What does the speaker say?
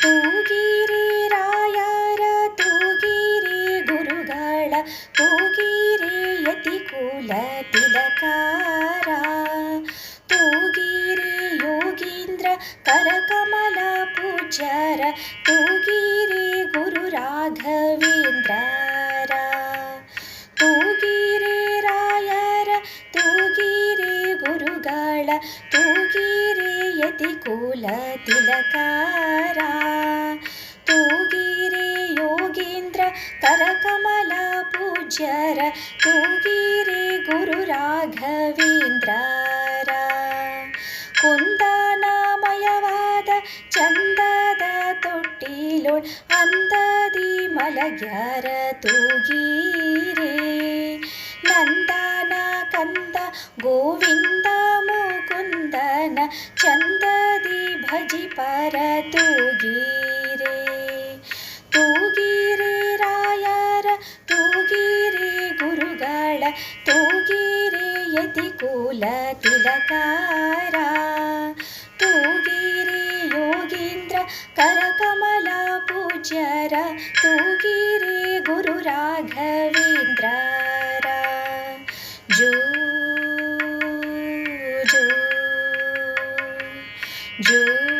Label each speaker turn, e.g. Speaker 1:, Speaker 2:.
Speaker 1: ತೂಗಿರಿ ರಾಯರ, ತೂಗಿರಿ ಗುರುಗಳ, ತೂಗಿರಿ ಯತಿ ಕುಲ ತಿಲಕಾರ. ತೂಗಿರಿ ಯೋಗೀಂದ್ರ, ಕರಕಮಲ ಪೂಜ್ಯರ, ತೂಗಿರಿ ಗುರು ರಾಘವೇಂದ್ರರ ಗುರುಗಳ ತೂಗಿರಿ ಯತಿ ಕುಲ ತಿಲಕಾರ. ತೂಗಿರಿ ಯೋಗೀಂದ್ರ ಕರಕಮಲ ಪೂಜ್ಯರ. ತೂಗಿರಿ ಗುರು ರಾಘವೇಂದ್ರರ. ಕುಂದನಾಮಯವಾದ ಚಂದದ ತೊಟ್ಟಿಲೋಳ್ ಅಂದದಿ ಮಲಗ್ಯಾರ ತೂಗೀರೇ. ನಂದನ ಕಂದ ಗೋವಿಂದ ಚಂದದಿ ಭಜಿ ಪರ ತೂಗೀರೆ. ತೂಗೀರೆ ರಾಯರ, ತೂಗೀರೆ ಗುರುಗಳ, ತೂಗೀರೆ ಯತಿ ಕುಲ ತಿಲಕಾರ. ತೂಗೀರೆ ಯೋಗೀಂದ್ರ, ಕರಕಮಲ ಪೂಜ್ಯರ, ತೂಗೀರೆ ಗುರು ರಾಘವೇಂದ್ರ जो